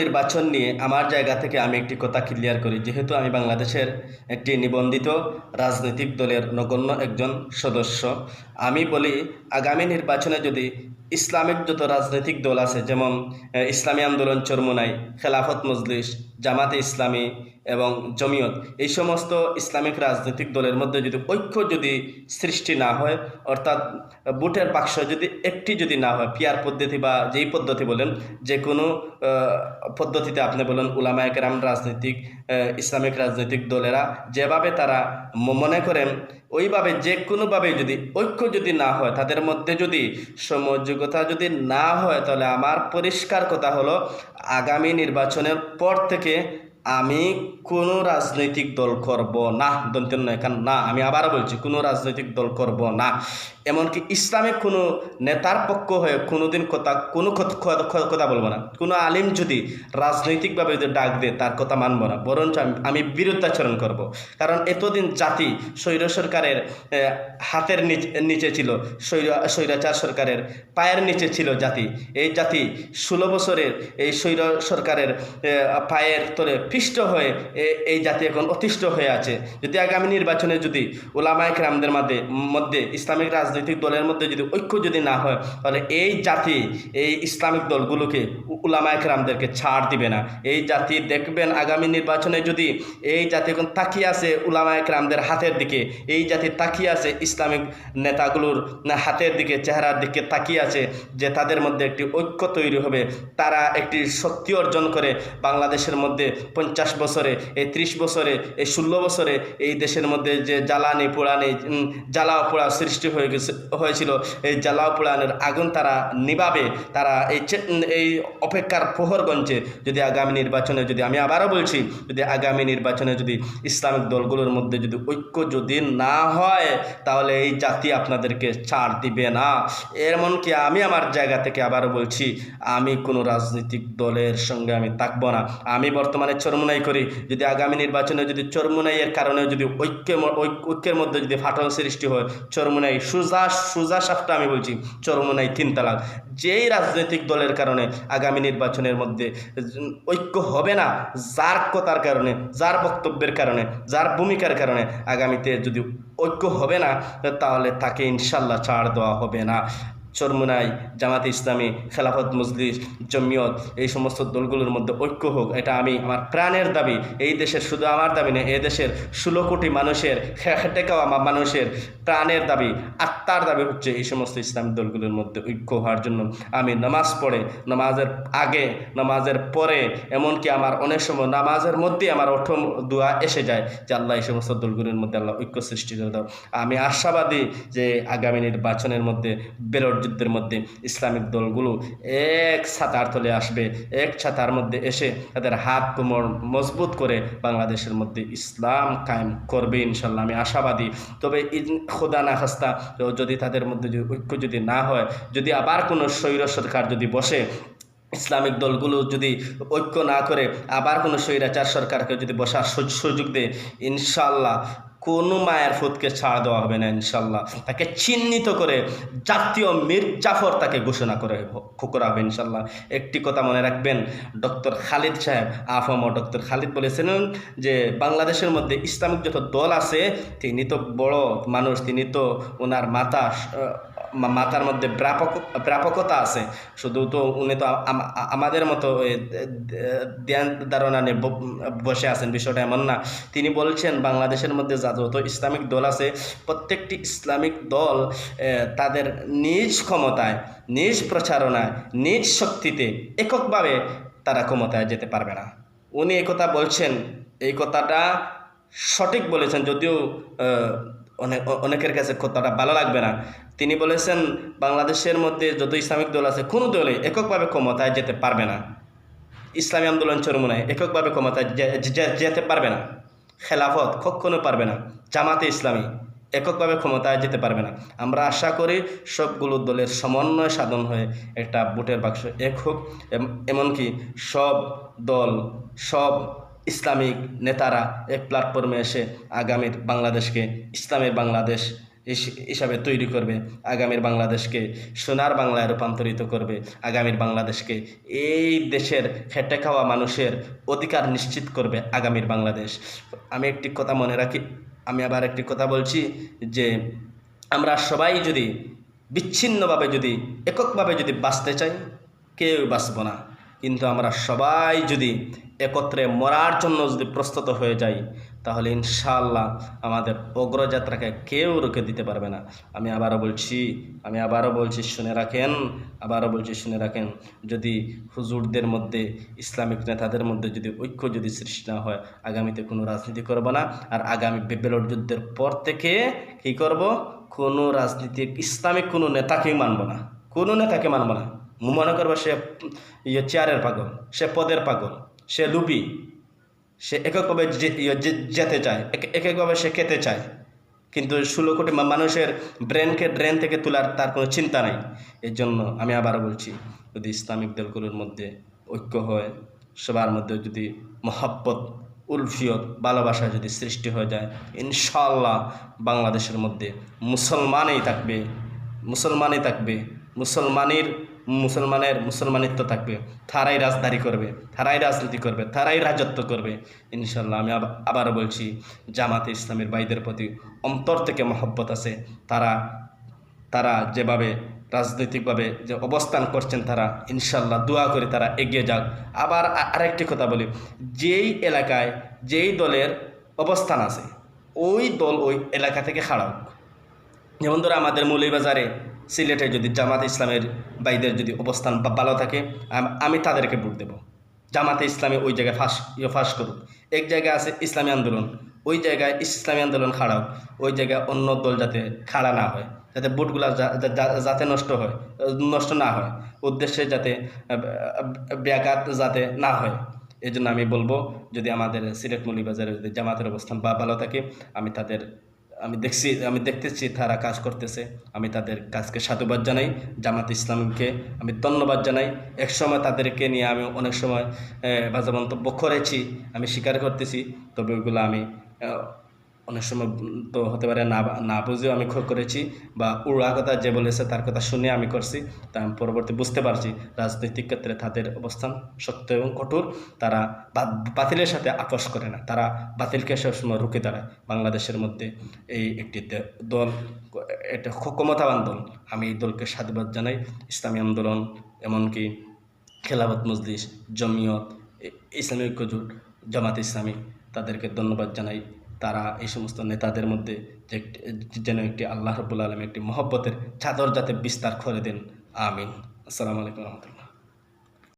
নির্বাচন নিয়ে আমার জায়গা থেকে আমি একটি কথা ক্লিয়ার করি। যেহেতু আমি বাংলাদেশের একটি নিবন্ধিত রাজনৈতিক দলের নগণ্য একজন সদস্য, আমি বলি আগামী নির্বাচনে যদি ইসলামিক যত রাজনৈতিক দল আছে, যেমন ইসলামী আন্দোলন চরমোনাই, খেলাফত মজলিস, জামাতে ইসলামী এবং জমিয়ত। এই সমস্ত ইসলামিক রাজনৈতিক দলের মধ্যে যদি ঐক্য যদি সৃষ্টি না হয়, অর্থাৎ বুটের বাক্স যদি একটি যদি না হয়, পিয়ার পদ্ধতি বা যেই পদ্ধতি বলেন, যে কোনো পদ্ধতিতে আপনি বলেন উলামায় কেরাম রাজনৈতিক ইসলামিক রাজনৈতিক দলেরা যেভাবে তারা মনে করেন, ওইভাবে যে কোনোভাবে যদি ঐক্য যদি না হয়, তাদের মধ্যে যদি সমযোগ্যতা যদি না হয়, তাহলে আমার পরিষ্কার কথা হলো, আগামী নির্বাচনের পর থেকে আমি কোনো রাজনৈতিক দল করব না দন্তেন নয়, কারণ না, আমি আবারও বলছি, কোনো রাজনৈতিক দল করব না। এমনকি ইসলামিক কোনো নেতার পক্ষ হয়ে কোনোদিন কথা, কোনো কথ- বলব না। কোনো আলিম যদি রাজনৈতিকভাবে যদি ডাক দেয়, তার কথা মানবো না। বরঞ্চ আমি আমি বিরুদ্ধাচরণ করব। কারণ এতদিন জাতি স্বৈর সরকারের হাতের নিচে ছিল, স্বৈর, স্বৈরাচার সরকারের পায়ের নিচে ছিল জাতি। এই জাতি ষোলো বছরের এই স্বৈর সরকারের পায়ের তলে পিষ্ট হয়ে এই জাতি এখন অতিষ্ঠ হয়ে আছে। যদি আগামী নির্বাচনে যদি ওলামায়ক রামদের মধ্যে মধ্যে ইসলামিক রাজনৈতিক দলের মধ্যে যদি ঐক্য যদি না হয়, তাহলে এই জাতি, এই ইসলামিক দলগুলোকে উলামায়ক রামদেরকে ছাড় দিবে না। এই জাতি দেখবেন আগামী নির্বাচনে যদি এই জাতি এখন তাকিয়ে আছে উলামায়ক রামদের হাতের দিকে, এই জাতি তাকিয়ে আছে ইসলামিক নেতাগুলোর হাতের দিকে, চেহারার দিকে তাকিয়ে আছে যে তাদের মধ্যে একটি ঐক্য তৈরি হবে, তারা একটি শক্তি অর্জন করে বাংলাদেশের মধ্যে পঞ্চাশ বছরে এই ত্রিশ বছরে এই ষোলো বছরে এই দেশের মধ্যে যে জ্বালানি পোড়ানি উম, জ্বালাও পোড়া সৃষ্টি হয়ে গেছে হয়েছিল এই জ্বালাও পোড়ানোর আগুন তারা নিভাবে তারা এই এই অপেক্ষার প্রহর প্রহরগঞ্জে যদি আগামী নির্বাচনে যদি আমি আবারও বলছি যদি আগামী নির্বাচনে যদি ইসলামিক দলগুলোর মধ্যে যদি ঐক্য যদি না হয় তাহলে এই জাতি আপনাদেরকে ছাড় দিবে না। এমনকি আমি আমার জায়গা থেকে আবারও বলছি আমি কোনো রাজনৈতিক দলের সঙ্গে আমি থাকব না। আমি বর্তমানে চরমুনাই করি, যদি আগামী নির্বাচনে যদি চরমুনাইয়ের কারণে যদি ঐক্যের ঐক্যের মধ্যে যদি ফাটল সৃষ্টি হয়, চরমুনাই সুজা সুজা সাপটা আমি বলছি, চরমুনাই তিন তালাক যেই রাজনৈতিক দলের কারণে আগামী নির্বাচনের মধ্যে ঐক্য হবে না, যার কথার কারণে, যার বক্তব্যের কারণে, যার ভূমিকার কারণে আগামীতে যদি ঐক্য হবে না, তাহলে তাকে ইনশাল্লাহ ছাড় দেওয়া হবে না। চরমুনাই, জামাতে ইসলামী, খেলাফত মজলিস, জমিয়ত, এই সমস্ত দলগুলোর মধ্যে ঐক্য হোক, এটা আমি আমার প্রাণের দাবি। এই দেশের শুধু আমার দাবি নয় এই দেশের ষোলো কোটি মানুষের, খেটে মা- মানুষের প্রাণের দাবি, আত্মার দাবি হচ্ছে এই সমস্ত ইসলামিক দলগুলোর মধ্যে ঐক্য হওয়ার জন্য আমি নামাজ পড়ে, নামাজের আগে, নামাজের পরে, এমনকি আমার অনেক সময় নামাজের মধ্যে আমার অঠম দোয়া এসে যায় যে আল্লাহ এই সমস্ত দলগুলোর মধ্যে আল্লাহ ঐক্য সৃষ্টি করে দাও। আমি আশাবাদী যে আগামী নির্বাচনের মধ্যে বেরোর যুদ্ধের মধ্যে ইসলামিক দলগুলো এক ছাতার তলে আসবে, এক ছাতার মধ্যে এসে তাদের হাত কোমর মজবুত করে বাংলাদেশের মধ্যে ইসলাম কায়েম করবে ইনশাল্লাহ, আমি আশাবাদী। তবে খোদা না খাস্তা যদি তাদের মধ্যে যদি ঐক্য যদি না হয়, যদি আবার কোনো স্বৈর সরকার যদি বসে, ইসলামিক দলগুলো যদি ঐক্য না করে, আবার কোনো স্বৈরাচার সরকারকে যদি বসার সুযোগ দেয়, ইনশাল্লাহ কোনো মায়ের ফুদকে ছাড় দেওয়া হবে না, ইনশাল্লাহ। তাকে চিহ্নিত করে জাতীয় মীর জাফর তাকে ঘোষণা করে করা হবে, ইনশাল্লাহ। একটি কথা মনে রাখবেন, ডক্টর খালিদ সাহেব, আফম ডক্টর খালিদ বলেছিলেন যে, বাংলাদেশের মধ্যে ইসলামিক যত দল আছে, তিনি তো বড় মানুষ, তিনি তো ওনার মাতা মাথার মধ্যে ব্যাপক ব্যাপকতা আছে। শুধু তো উনি তো আমাদের মতো ধ্যান ধারণা নিয়ে বসে আছেন, বিষয়টা এমন না। তিনি বলছেন, বাংলাদেশের মধ্যে যত ইসলামিক দল আছে, প্রত্যেকটি ইসলামিক দল তাদের নিজ ক্ষমতায়, নিজ প্রচারণায়, নিজ শক্তিতে এককভাবে তারা ক্ষমতায় যেতে পারবে না। উনি একথা বলছেন। এই কথাটা সঠিক বলেছেন, যদিও অনেক অনেকের কাছে কথাটা ভালো লাগবে না। তিনি বলেছেন, বাংলাদেশের মধ্যে যত ইসলামিক দল আছে, কোনো দলে এককভাবে ক্ষমতায় যেতে পারবে না। ইসলামী আন্দোলন চরমুনায় এককভাবে ক্ষমতায় যেতে পারবে না। খেলাফত কখনো পারবে না। জামাতে ইসলামী এককভাবে ক্ষমতায় যেতে পারবে না। আমরা আশা করি সবগুলো দলের সমন্বয় সাধন হয়ে একটা ভোটের বাক্স এক হোক। এমনকি সব দল, সব ইসলামিক নেতারা এক প্ল্যাটফর্মে এসে আগামীর বাংলাদেশকে ইসলামের বাংলাদেশ হিস- হিসাবে তৈরি করবে, আগামীর বাংলাদেশকে সোনার বাংলায় রূপান্তরিত করবে, আগামীর বাংলাদেশকে এই দেশের খেটে খাওয়া মানুষের অধিকার নিশ্চিত করবে আগামীর বাংলাদেশ। আমি একটি কথা মনে রাখি, আমি আবার একটি কথা বলছি যে আমরা সবাই যদি বিচ্ছিন্নভাবে যদি এককভাবে যদি বাঁচতে চাই কেউ বাঁচব না। কিন্তু আমরা সবাই যদি একত্রে মরার জন্য যদি প্রস্তুত হয়ে যাই, তাহলে ইনশাআল্লাহ আমাদের অগ্রযাত্রাকে কেউ রুখে দিতে পারবে না। আমি আবারও বলছি, আমি আবারও বলছি, শুনে রাখেন, আবারও বলছি, শুনে রাখেন, যদি হুজুরদের মধ্যে, ইসলামিক নেতাদের মধ্যে যদি ঐক্য যদি সৃষ্টি না হয়, আগামীতে কোনো রাজনীতি করব না। আর আগামী বেবেলট যুদ্ধের পর থেকে কী করব? কোনো রাজনীতিক ইসলামিক কোনো নেতাকেই মানব না। কোনো নেতাকে মানব না। মনে করব সে ইয়ে চেয়ারের পাগল, সে পদের পাগল, সে লুপি সে এককভাবে ইয়ে যেতে চায়, এক- এককভাবে সে খেতে চায়। কিন্তু ষোলো কোটি মানুষের ব্রেনকে ড্রেন থেকে তোলার তার কোনো চিন্তা নাই। এর জন্য আমি আবারও বলছি, যদি ইসলামিক দলগুলোর মধ্যে ঐক্য হয়, সবার মধ্যে যদি মহাব্বত, উলফিয়ত, ভালোবাসা যদি সৃষ্টি হয়ে যায় ইনশাল্লাহ বাংলাদেশের মধ্যে মুসলমানই থাকবে মুসলমানই থাকবে, মুসলমানের মুসলমানের মুসলমানিত্ব থাকবে, তারাই রাজদারি করবে, তারাই রাজনীতি করবে, তারাই রাজত্ব করবে। ইনশাল্লাহ আমি আবার বলছি, জামাতে ইসলামের ভাইদের প্রতি অন্তর থেকে মহব্বত আছে। তারা তারা যেভাবে রাজনৈতিকভাবে যে অবস্থান করছেন তারা ইনশাল্লাহ দোয়া করে তারা এগিয়ে যাক। আবার আরেকটি কথা বলি, যেই এলাকায়, যেই দলের অবস্থান আছে, ওই দল ওই এলাকা থেকে খাড়াও যেমন ধরো আমাদের মৌলভীবাজারে সিলেটে যদি জামাতে ইসলামের বাইদের যদি অবস্থান বা- ভালো থাকে, আমি তাদেরকে ভোট দেবো। জামাতে ইসলামে ওই জায়গায় ফাঁস ইয়ে ফাঁস করুক। এক জায়গায় আছে ইসলামী আন্দোলন, ওই জায়গায় ইসলামী আন্দোলন খাড়াও, ওই জায়গায় অন্য দল যাতে খাড়া না হয়, যাতে যা- যাতে নষ্ট হয়, নষ্ট না হয়, উদ্দেশ্যে যাতে ব্যাঘাত যাতে না হয় এই জন্য আমি বলব, যদি আমাদের সিলেট মৌলিবাজারে যদি জামাতের অবস্থান বা ভালো থাকে, আমি তাদের আমি দেখছি, আমি দেখতেছি তারা কাজ করতেছে। আমি তাদের কাজকে সাধুবাদ জানাই, জামাত ইসলামকে আমি ধন্যবাদ জানাই। এক সময় তাদেরকে নিয়ে আমি অনেক সময় বাজা মন্তব্য করেছি, আমি স্বীকার করতেছি, তবে ওইগুলো আমি অনেক সময় তো হতে পারে না না বুঝেও আমি করেছি বা উড়া কথা যে বলেছে তার কথা শুনে আমি করছি, তা আমি পরবর্তী বুঝতে পারছি রাজনৈতিক ক্ষেত্রে তাদের অবস্থান শক্ত এবং কঠোর। তারা বাতিলের সাথে আপোষ করে না, তারা বাতিলকে সবসময় রুখে দাঁড়ায়। বাংলাদেশের মধ্যে এই একটি দল এটা ক্ষমতাবান দল। আমি এই দলকে সাধুবাদ জানাই। ইসলামী আন্দোলন, এমনকি খেলাফত মজলিস, জমিয়ত, এ- ইসলামী ঐক্যজোট, জামাত ইসলামী, তাদেরকে ধন্যবাদ জানাই। তারা এই সমস্ত নেতাদের মধ্যে যেন একটি আল্লাহ রবুল্লা আলম একটি মহব্বতের চাদর যাতে বিস্তার করে দেন, আমিন। আসসালামু আলাইকুম রহমতুল্লাহ।